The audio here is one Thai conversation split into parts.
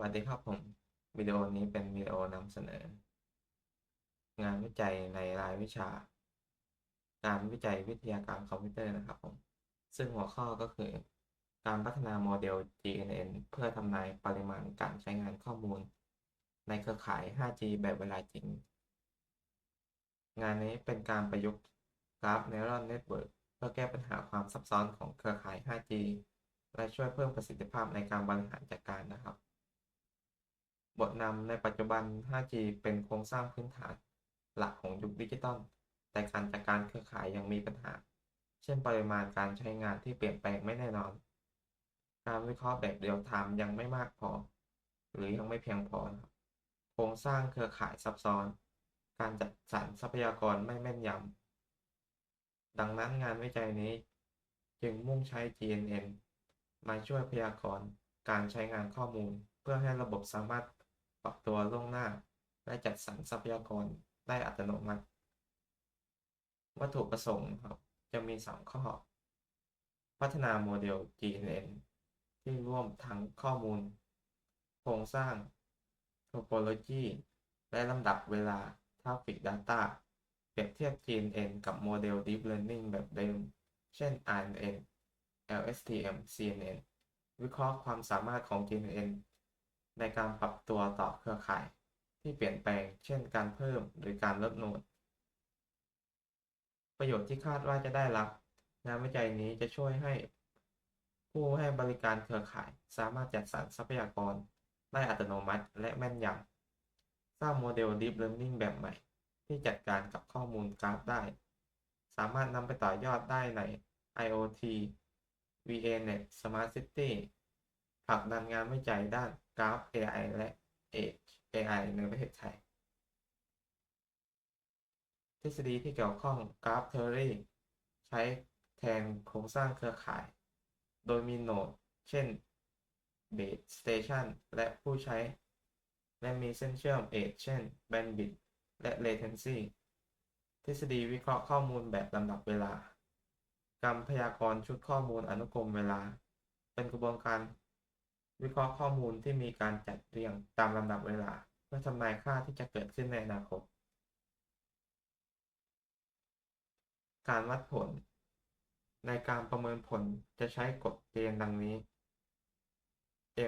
วัสดีครับผม วิดีโอนี้เป็นวิดีโอนำเสนอ งานวิจัยในรายวิชา การวิจัยวิทยาการคอมพิวเตอร์นะครับผม ซึ่งหัวข้อก็คือ การพัฒนาโมเดล GNN เพื่อทำนายปริมาณการใช้งานข้อมูล ในเครือข่าย 5G แบบเวลาจริง งานนี้เป็นการประยุกต์กราฟ Neural Network เพื่อแก้ปัญหาความซับซ้อนของเครือข่าย 5G และช่วยเพิ่มประสิทธิภาพในการบริหารจัดการนะครับ บทนำในปัจจุบัน 5G เป็นโครงสร้างพื้นฐานหลักของยุคดิจิตอล แต่การจัดการเครือข่ายยังมีปัญหา เช่นปริมาณการใช้งานที่เปลี่ยนแปลงไม่แน่นอน การวิเคราะห์แบบเรียลไทม์ยังไม่มากพอ หรือยังไม่เพียงพอครับโครงสร้างเครือข่ายซับซ้อน การจัดสรรทรัพยากรไม่แม่นยำ ดังนั้นงานวิจัยนี้ จึงมุ่งใช้ GNN มาช่วยพยากรณ์การใช้งานข้อมูล เพื่อให้ระบบสามารถ ปรับตัวล่วงหน้า และจัดสรรทรัพยากรได้อัตโนมัติ วัตถุประสงค์ครับจะมี 3 ข้อ พัฒนาโมเดล GNN ที่ร่วมทั้งข้อมูล โครงสร้าง topology และลำดับเวลา Traffic Data เปรียบเทียบ GNN กับโมเดล Deep Learning แบบเดิม เช่น RNN LSTM CNN วิเคราะห์ความสามารถของ GNN ในการปรับตัวต่อเครือข่ายที่เปลี่ยนแปลง เช่น การเพิ่มหรือการลดโหนด ประโยชน์ที่คาดว่าจะได้รับ งานวิจัยนี้จะช่วยให้ ผู้ให้บริการเครือข่าย สามารถจัดสรรทรัพยากรได้อัตโนมัติและแม่นยำ สร้างโมเดล Deep Learning แบบใหม่ ที่จัดการกับข้อมูลกราฟได้ สามารถนำไปต่อยอดได้ใน IoT VANet Smart City ผลักดันงานวิจัยด้าน กราฟ AI และ Edge AI ในประเทศไทย ทฤษฎีที่เกี่ยวข้อง Graph Theory ใช้แทนโครงสร้างเครือข่าย โดยมีโนด เช่น Base Station และผู้ใช้ และมีเส้นเชื่อม Edge เช่น Bandwidth และ Latency ทฤษฎีวิเคราะห์ข้อมูลแบบลำดับเวลาการพยากรณ์ชุดข้อมูลอนุกรมเวลา เป็นกระบวนการ วิเคราะห์ข้อมูลที่มีการจัดเรียงตามลำดับเวลา เพื่อทำนายค่าที่จะเกิดขึ้นในอนาคต การวัดผล ในการประเมินผลจะใช้กฎเกณฑ์ดังนี้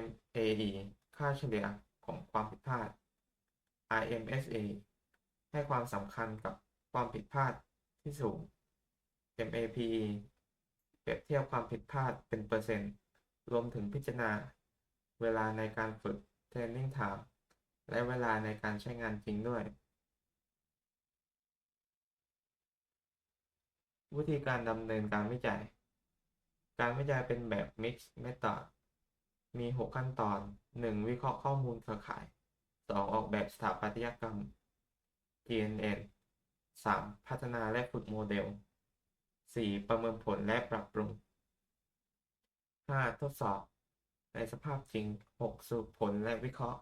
MAE ค่าเฉลี่ยของความผิดพลาด RMSA ให้ความสำคัญกับความผิดพลาดที่สูง MAPE เปรียบเทียบความผิดพลาดเป็นเปอร์เซ็นต์ รวมถึงพิจารณา เวลาในการฝึก Training Time และเวลาในการใช้งานจริงด้วย วิธีการดำเนินการวิจัย การวิจัยเป็นแบบ Mixed Method มี 6 ขั้นตอน 1. วิเคราะห์ข้อมูลเครือข่าย 2. ออกแบบสถาปัตยกรรม GNN 3. พัฒนาและฝึกโมเดล 4. ประเมินผลและปรับปรุง 5. ทดสอบ ในสภาพจริง 6. สรุปผลและวิเคราะห์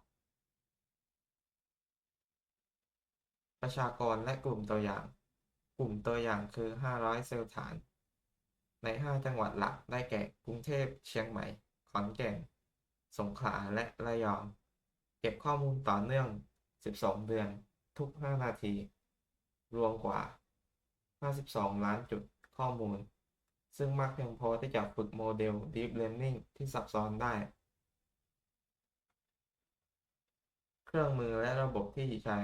ประชากรและกลุ่มตัวอย่าง กลุ่มตัวอย่างคือ 500 เซลล์ฐาน ใน 5 จังหวัดหลักได้แก่กรุงเทพเชียงใหม่ ขอนแก่น สงขลาและระยอง เก็บข้อมูลต่อเนื่อง 12 เดือน ทุก 5 นาที รวมกว่า 52 ล้านจุดข้อมูล ซึ่งมากเพียงพอที่จะฝึกโมเดล Deep Learning ที่ซับซ้อนได้ เครื่องมือและระบบที่ใช้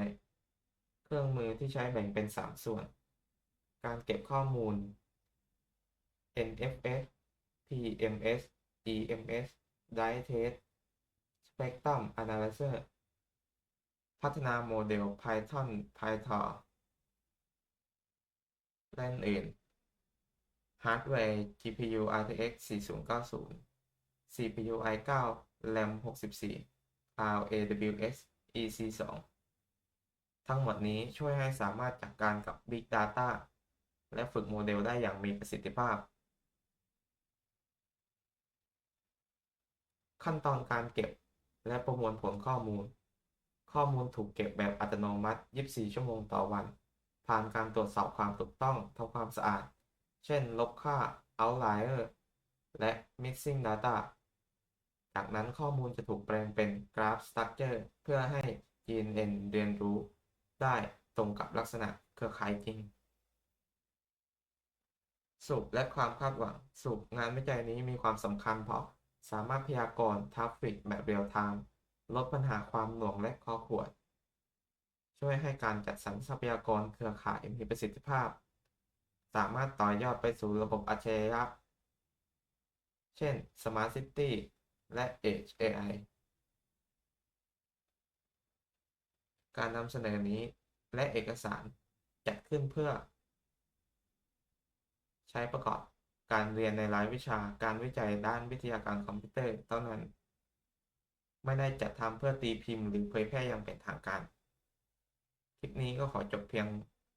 เครื่องมือที่ใช้แบ่งเป็น 3 ส่วน การเก็บข้อมูล NFS TMS EMS Dice Test Spectrum Analyzer พัฒนาโมเดล Python PyTorch และอื่น ฮาร์ดแวร์ GPU RTX 4090 CPU i9 RAM 64 Cloud AWS EC2 ทั้งหมดนี้ช่วยให้สามารถจัดการกับ Big Data และฝึกโมเดลได้อย่างมีประสิทธิภาพ ขั้นตอนการเก็บและประมวลผลข้อมูล ข้อมูลถูกเก็บแบบอัตโนมัติ 24 ชั่วโมงต่อวัน ผ่านการตรวจสอบความถูกต้องทำความสะอาด เช่น ลบค่า outlier และ missing data จากนั้นข้อมูลจะถูกแปลงเป็นกราฟสตรัคเจอร์เพื่อให้ GNN เรียนรู้ได้ตรงกับลักษณะเครือข่ายจริง สูบและความคาดหวัง สูบงานวิจัยนี้มีความสำคัญเพราะสามารถพยากรณ์ทราฟฟิกแบบเรียลไทม์ลดปัญหาความหน่วงและคอขวด ช่วยให้การจัดสรรทรัพยากรเครือข่ายมีประสิทธิภาพ สามารถต่อยอดไปสู่ระบบอัจฉริยะ เช่น Smart City และ Edge AI การนำเสนอนี้และเอกสารจัดขึ้นเพื่อ ใช้ประกอบการเรียนในรายวิชาการวิจัยด้านวิทยาการคอมพิวเตอร์เท่านั้น ไม่ได้จัดทำเพื่อตีพิมพ์หรือเผยแพร่อย่างเป็นทางการ คลิปนี้ก็ขอจบเพียง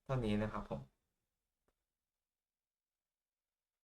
เท่านี้นะครับผม